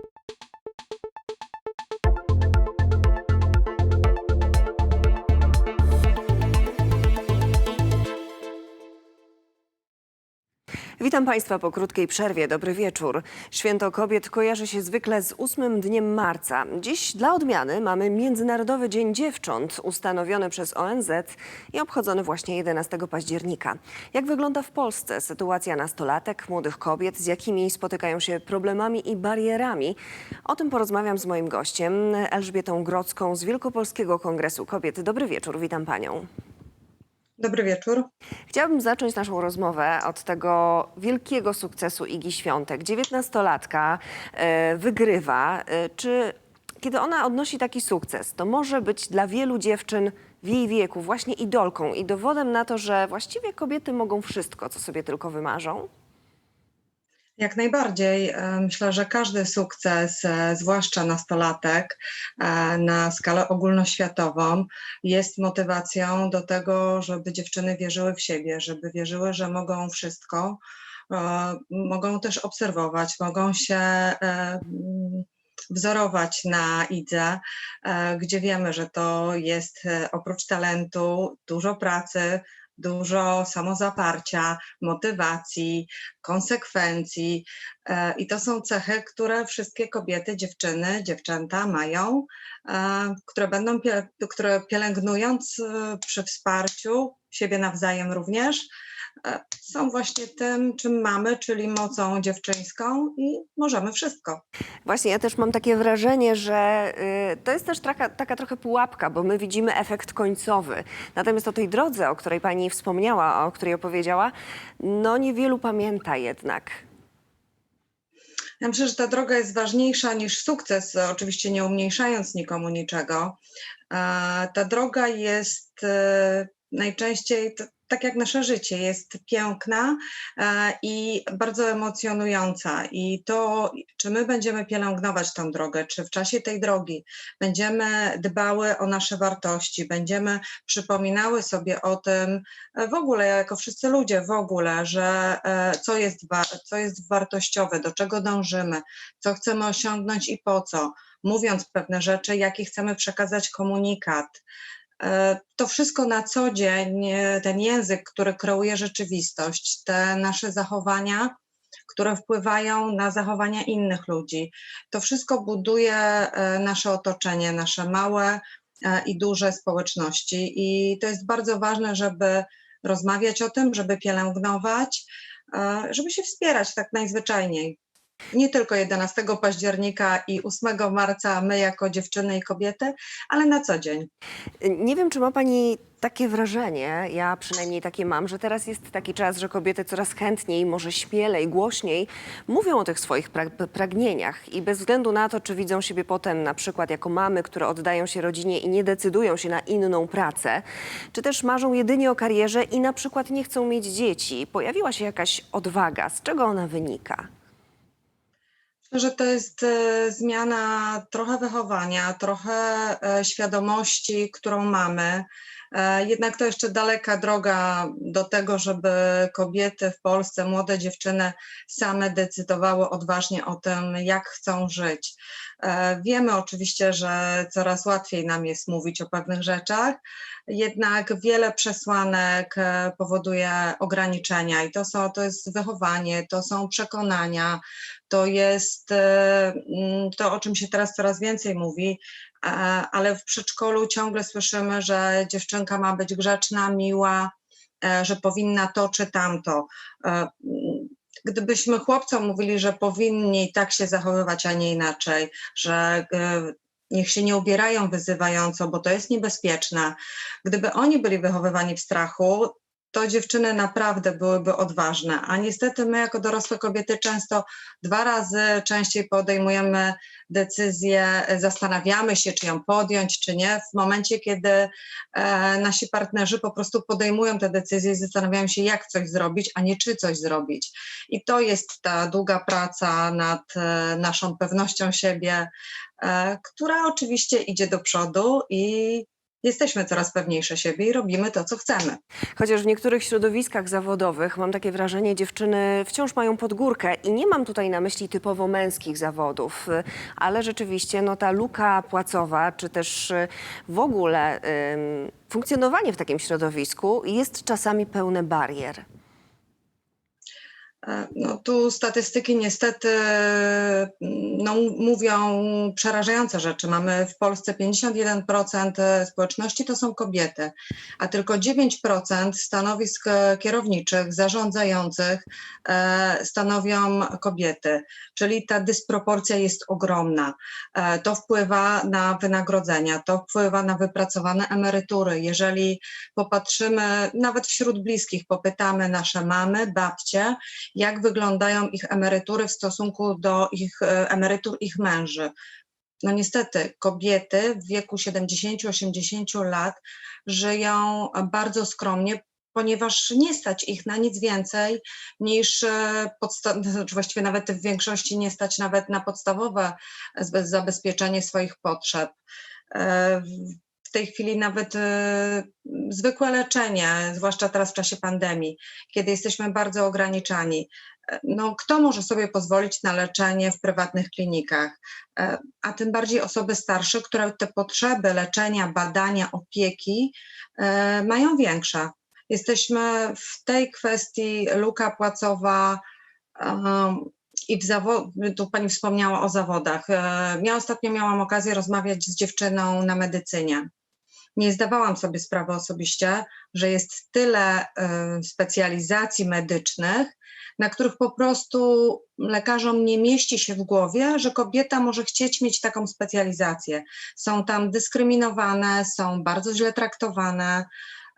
you Witam Państwa po krótkiej przerwie. Dobry wieczór. Święto Kobiet kojarzy się zwykle z 8 dniem marca. Dziś dla odmiany mamy Międzynarodowy Dzień Dziewcząt, ustanowiony przez ONZ i obchodzony właśnie 11 października. Jak wygląda w Polsce sytuacja nastolatek, młodych kobiet, z jakimi spotykają się problemami i barierami? O tym porozmawiam z moim gościem, Elżbietą Grodzką z Wielkopolskiego Kongresu Kobiet. Dobry wieczór, witam Panią. Dobry wieczór. Chciałabym zacząć naszą rozmowę od tego wielkiego sukcesu Igi Świątek. Dziewiętnastolatka e, wygrywa. E, Czy kiedy ona odnosi taki sukces, to może być dla wielu dziewczyn w jej wieku właśnie idolką i dowodem na to, że właściwie kobiety mogą wszystko, co sobie tylko wymarzą? Jak najbardziej. E, Myślę, że każdy sukces, e, zwłaszcza nastolatek, e, na skalę ogólnoświatową, jest motywacją do tego, żeby dziewczyny wierzyły w siebie, żeby wierzyły, że mogą wszystko. Mogą też obserwować, mogą się wzorować na Idze, gdzie wiemy, że to jest oprócz talentu dużo pracy, dużo samozaparcia, motywacji, konsekwencji. E, I to są cechy, które wszystkie kobiety, dziewczyny, dziewczęta mają, e, które będą, które pielęgnując e, przy wsparciu siebie nawzajem również, e, są właśnie tym, czym mamy, czyli mocą dziewczyńską i możemy wszystko. Właśnie, ja też mam takie wrażenie, że y, to jest też taka, taka trochę pułapka, bo my widzimy efekt końcowy. Natomiast o tej drodze, o której pani wspomniała, o której opowiedziała, no niewielu pamięta jednak. Ja myślę, że ta droga jest ważniejsza niż sukces, oczywiście nie umniejszając nikomu niczego. E, Ta droga jest e, najczęściej, tak jak nasze życie, jest piękna e, i bardzo emocjonująca. I to, czy my będziemy pielęgnować tą drogę, czy w czasie tej drogi będziemy dbały o nasze wartości, będziemy przypominały sobie o tym, e, w ogóle, jako wszyscy ludzie w ogóle, że e, co jest, co jest wartościowe, do czego dążymy, co chcemy osiągnąć i po co, mówiąc pewne rzeczy, jaki chcemy przekazać komunikat. E, To wszystko na co dzień, e, ten język, który kreuje rzeczywistość, te nasze zachowania, które wpływają na zachowania innych ludzi, to wszystko buduje e, nasze otoczenie, nasze małe i duże społeczności. I to jest bardzo ważne, żeby rozmawiać o tym, żeby pielęgnować, żeby się wspierać tak najzwyczajniej. Nie tylko 11 października i 8 marca my jako dziewczyny i kobiety, ale na co dzień. Nie wiem, czy ma Pani takie wrażenie, ja przynajmniej takie mam, że teraz jest taki czas, że kobiety coraz chętniej, może śmielej, głośniej mówią o tych swoich pra- pragnieniach i bez względu na to, czy widzą siebie potem na przykład jako mamy, które oddają się rodzinie i nie decydują się na inną pracę, czy też marzą jedynie o karierze i na przykład nie chcą mieć dzieci. Pojawiła się jakaś odwaga. Z czego ona wynika? Że to jest e, zmiana trochę wychowania, trochę e, świadomości, którą mamy. E, Jednak to jeszcze daleka droga do tego, żeby kobiety w Polsce, młode dziewczyny same decydowały odważnie o tym, jak chcą żyć. E, Wiemy oczywiście, że coraz łatwiej nam jest mówić o pewnych rzeczach, jednak wiele przesłanek e, powoduje ograniczenia i to, są, to jest wychowanie, to są przekonania, to jest mm, to, o czym się teraz coraz więcej mówi, ale w przedszkolu ciągle słyszymy, że dziewczynka ma być grzeczna, miła, e, że powinna to czy tamto. E, Gdybyśmy chłopcom mówili, że powinni tak się zachowywać, a nie inaczej, że e, niech się nie ubierają wyzywająco, bo to jest niebezpieczne. Gdyby oni byli wychowywani w strachu, to dziewczyny naprawdę byłyby odważne. A niestety my, jako dorosłe kobiety, często dwa razy częściej podejmujemy decyzję, zastanawiamy się, czy ją podjąć, czy nie, w momencie, kiedy e, nasi partnerzy po prostu podejmują te decyzje i zastanawiają się, jak coś zrobić, a nie czy coś zrobić. I to jest ta długa praca nad e, naszą pewnością siebie, e, która oczywiście idzie do przodu i jesteśmy coraz pewniejsze siebie i robimy to, co chcemy. Chociaż w niektórych środowiskach zawodowych mam takie wrażenie, dziewczyny wciąż mają podgórkę i nie mam tutaj na myśli typowo męskich zawodów, ale rzeczywiście no, ta luka płacowa, czy też y, w ogóle funkcjonowanie w takim środowisku jest czasami pełne barier. E, No, tu statystyki niestety mm, no, mówią przerażające rzeczy. Mamy w Polsce 51% społeczności to są kobiety, a tylko 9% stanowisk e, kierowniczych, zarządzających e, stanowią kobiety. Czyli ta dysproporcja jest ogromna. E, To wpływa na wynagrodzenia, to wpływa na wypracowane emerytury. Jeżeli popatrzymy, nawet wśród bliskich, popytamy nasze mamy, babcie, jak wyglądają ich emerytury w stosunku do ich e, emerytur ich męży. No niestety, kobiety w wieku 70-80 lat żyją bardzo skromnie, ponieważ nie stać ich na nic więcej niż e, podsta- czy właściwie nawet w większości nie stać nawet na podstawowe zbe- zabezpieczenie swoich potrzeb. E, w- tej chwili nawet e, zwykłe leczenie, zwłaszcza teraz w czasie pandemii, kiedy jesteśmy bardzo ograniczani, no, kto może sobie pozwolić na leczenie w prywatnych klinikach, E, a tym bardziej osoby starsze, które te potrzeby leczenia, badania, opieki e, mają większe. Jesteśmy w tej kwestii luka płacowa i w zawo- tu pani wspomniała o zawodach. E, Ja ostatnio miałam okazję rozmawiać z dziewczyną na medycynie. Nie zdawałam sobie sprawy osobiście, że jest tyle e, specjalizacji medycznych, na których po prostu lekarzom nie mieści się w głowie, że kobieta może chcieć mieć taką specjalizację. Są tam dyskryminowane, są bardzo źle traktowane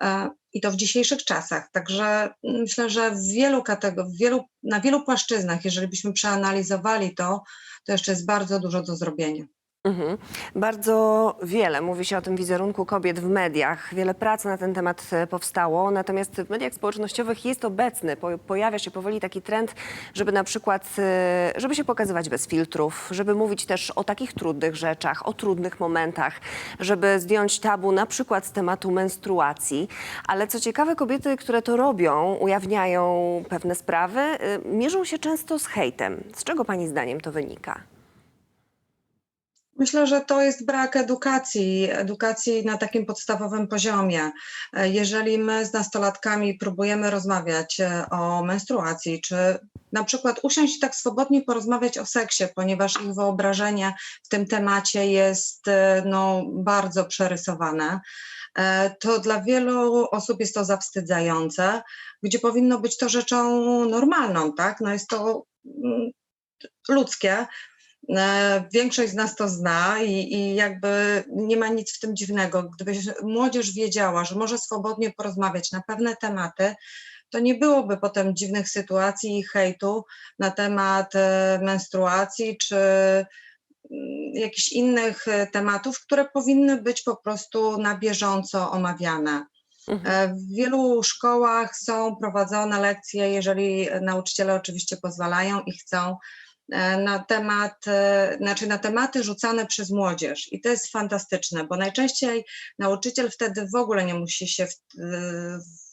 e, i to w dzisiejszych czasach. Także myślę, że w wielu w wielu, na wielu płaszczyznach, jeżeli byśmy przeanalizowali to, to jeszcze jest bardzo dużo do zrobienia. Mhm. Bardzo wiele mówi się o tym wizerunku kobiet w mediach. Wiele prac na ten temat e, powstało, natomiast w mediach społecznościowych jest obecny, po, pojawia się powoli taki trend, żeby na przykład, e, żeby się pokazywać bez filtrów, żeby mówić też o takich trudnych rzeczach, o trudnych momentach, żeby zdjąć tabu na przykład z tematu menstruacji. Ale co ciekawe, kobiety, które to robią, ujawniają pewne sprawy, e, mierzą się często z hejtem. Z czego pani zdaniem to wynika? Myślę, że to jest brak edukacji, edukacji na takim podstawowym poziomie. Jeżeli my z nastolatkami próbujemy rozmawiać e, o menstruacji, czy na przykład usiąść i tak swobodnie porozmawiać o seksie, ponieważ ich wyobrażenie w tym temacie jest e, no, bardzo przerysowane, e, to dla wielu osób jest to zawstydzające, gdzie powinno być to rzeczą normalną, tak? No jest to mm, ludzkie. E, Większość z nas to zna i, i jakby nie ma nic w tym dziwnego. Gdyby młodzież wiedziała, że może swobodnie porozmawiać na pewne tematy, to nie byłoby potem dziwnych sytuacji i hejtu na temat e, menstruacji czy mm, jakichś innych e, tematów, które powinny być po prostu na bieżąco omawiane. Mhm. W wielu szkołach są prowadzone lekcje, jeżeli nauczyciele oczywiście pozwalają i chcą, na temat, e, znaczy na tematy rzucane przez młodzież. I to jest fantastyczne, bo najczęściej nauczyciel wtedy w ogóle nie musi się e,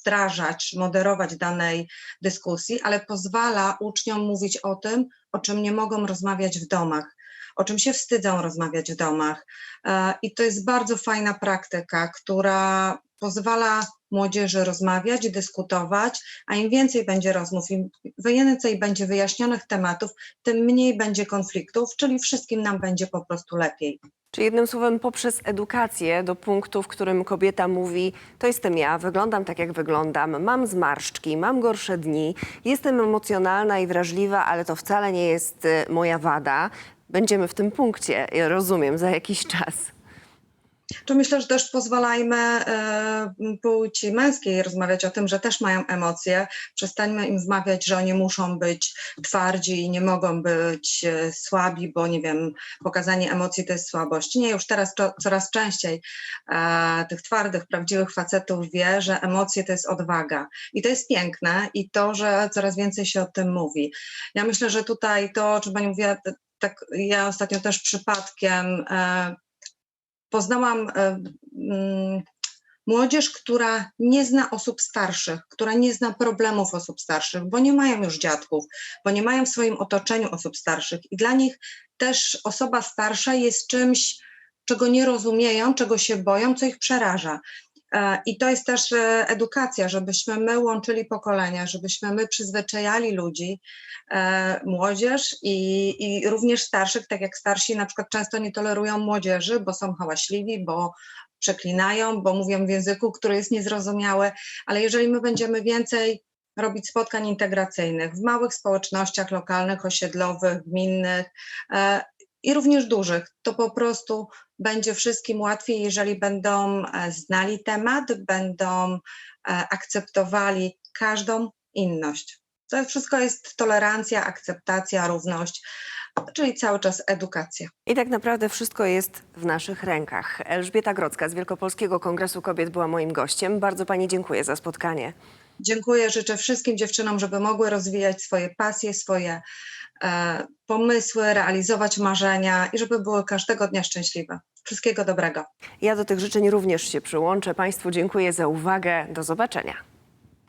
wdrażać, moderować danej dyskusji, ale pozwala uczniom mówić o tym, o czym nie mogą rozmawiać w domach, o czym się wstydzą rozmawiać w domach. E, I to jest bardzo fajna praktyka, która pozwala młodzieży rozmawiać, dyskutować, a im więcej będzie rozmów, im więcej będzie wyjaśnionych tematów, tym mniej będzie konfliktów, czyli wszystkim nam będzie po prostu lepiej. Czyli jednym słowem, poprzez edukację do punktu, w którym kobieta mówi: To jestem ja, wyglądam tak, jak wyglądam, mam zmarszczki, mam gorsze dni, jestem emocjonalna i wrażliwa, ale to wcale nie jest y, moja wada. Będziemy w tym punkcie, rozumiem, za jakiś czas. To myślę, że też pozwalajmy e, płci męskiej rozmawiać o tym, że też mają emocje. Przestańmy im wmawiać, że oni muszą być twardzi i nie mogą być e, słabi, bo nie wiem, pokazanie emocji to jest słabość. Nie, już teraz co, coraz częściej e, tych twardych, prawdziwych facetów wie, że emocje to jest odwaga. I to jest piękne i to, że coraz więcej się o tym mówi. Ja myślę, że tutaj to, o czym Pani mówiła, tak ja ostatnio też przypadkiem poznałam e, mm, młodzież, która nie zna osób starszych, która nie zna problemów osób starszych, bo nie mają już dziadków, bo nie mają w swoim otoczeniu osób starszych i dla nich też osoba starsza jest czymś, czego nie rozumieją, czego się boją, co ich przeraża. E, I to jest też e, edukacja, żebyśmy my łączyli pokolenia, żebyśmy my przyzwyczajali ludzi, e, młodzież i, i również starszych, tak jak starsi na przykład często nie tolerują młodzieży, bo są hałaśliwi, bo przeklinają, bo mówią w języku, który jest niezrozumiały, ale jeżeli my będziemy więcej robić spotkań integracyjnych w małych społecznościach lokalnych, osiedlowych, gminnych i również dużych, to po prostu będzie wszystkim łatwiej, jeżeli będą e, znali temat, będą e, akceptowali każdą inność. To wszystko jest tolerancja, akceptacja, równość, czyli cały czas edukacja. I tak naprawdę wszystko jest w naszych rękach. Elżbieta Grodzka z Wielkopolskiego Kongresu Kobiet była moim gościem. Bardzo Pani dziękuję za spotkanie. Dziękuję, życzę wszystkim dziewczynom, żeby mogły rozwijać swoje pasje, swoje pomysły, realizować marzenia i żeby były każdego dnia szczęśliwe. Wszystkiego dobrego. Ja do tych życzeń również się przyłączę. Państwu dziękuję za uwagę. Do zobaczenia.